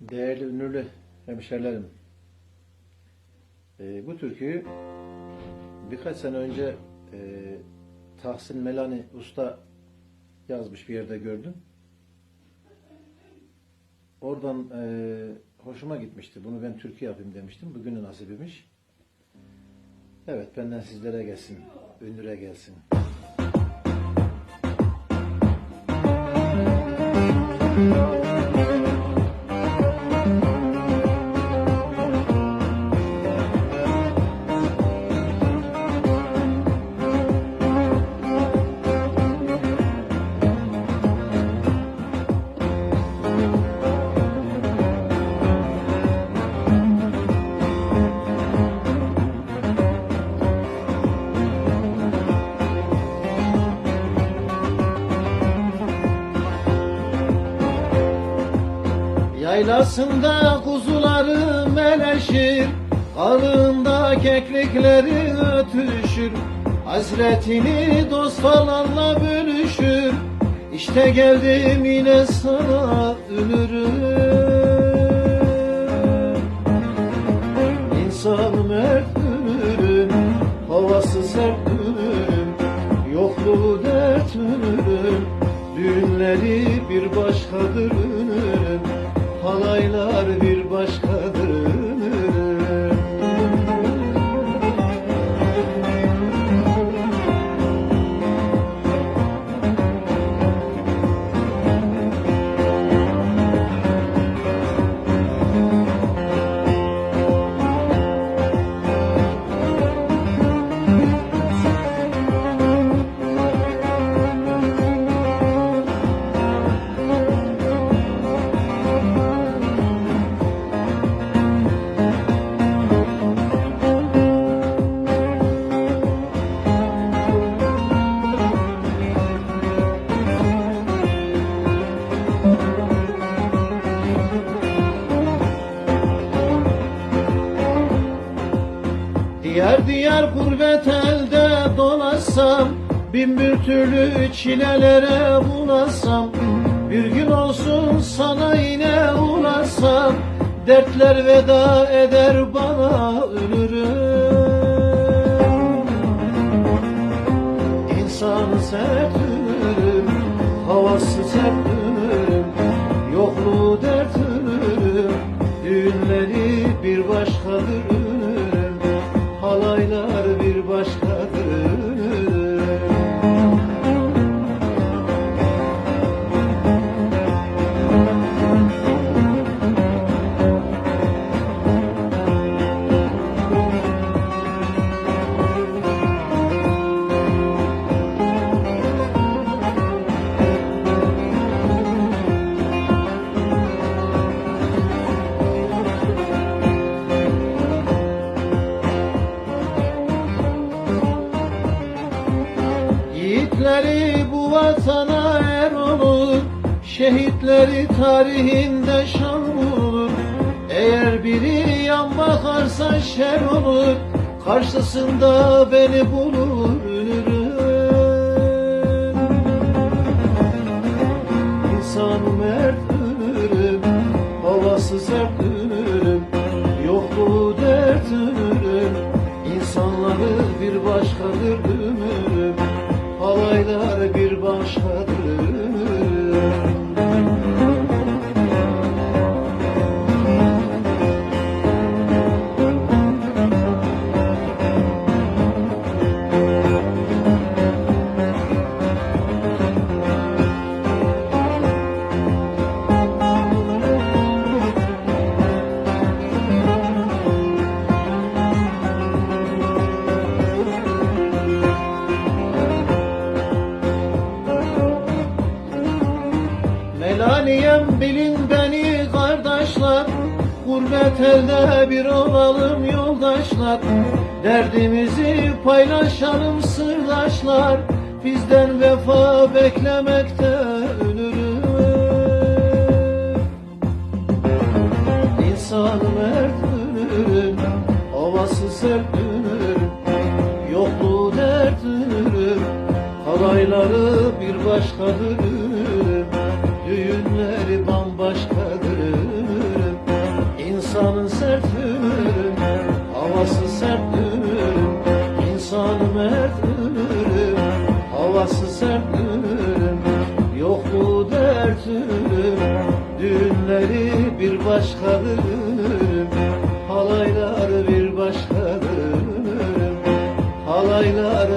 Değerli ünlü hemşerilerim, e, bu türküyü birkaç sene önce e, Tahsin Melani Usta yazmış bir yerde gördüm. Oradan e, hoşuma gitmişti. Bunu ben türkü yapayım demiştim. Bugünün nasibiymiş. Evet benden sizlere gelsin. Ünlüre gelsin. Yaylasında kuzuları meleşir Ağında keklikleri ötüşür. Hasretini dost falanla bölüşür İşte geldim yine sana ünürüm İnsan mert ünürüm Havası sert ünürüm Yokluğu dert ünürüm Düğünleri bir başkadır ünürüm Halaylar bir başkadır Diğer diğer gurbet elde dolaşsam Bin bir türlü çilelere bulasam. Bir gün olsun sana yine ulaşsam Dertler veda eder bana ölürüm Şehitleri tarihinde şan bulur Eğer biri yan bakarsa şer olur. Karşısında beni bulur ünürüm İnsan mert ünürüm Havası sert ünürüm Yokluğu dert ünürüm İnsanları bir başkadır ünürüm Halaylar bir başkadır Gurbet elde bir olalım yoldaşlar. Derdimizi paylaşalım sırdaşlar. Bizden vefa beklemekte ölürüm. İnsan mert ölürüm Havası sert ölürüm. Yokluğu dert ölürüm Halayları bir başkadır ölürüm. Düğünleri bambaşkadır sert ölüm Havası sert ölüm İnsanı mert ölüm Havası sert ölüm Yok mu dert ölüm Düğünleri bir başkadır Halaylar bir başkadır Halaylar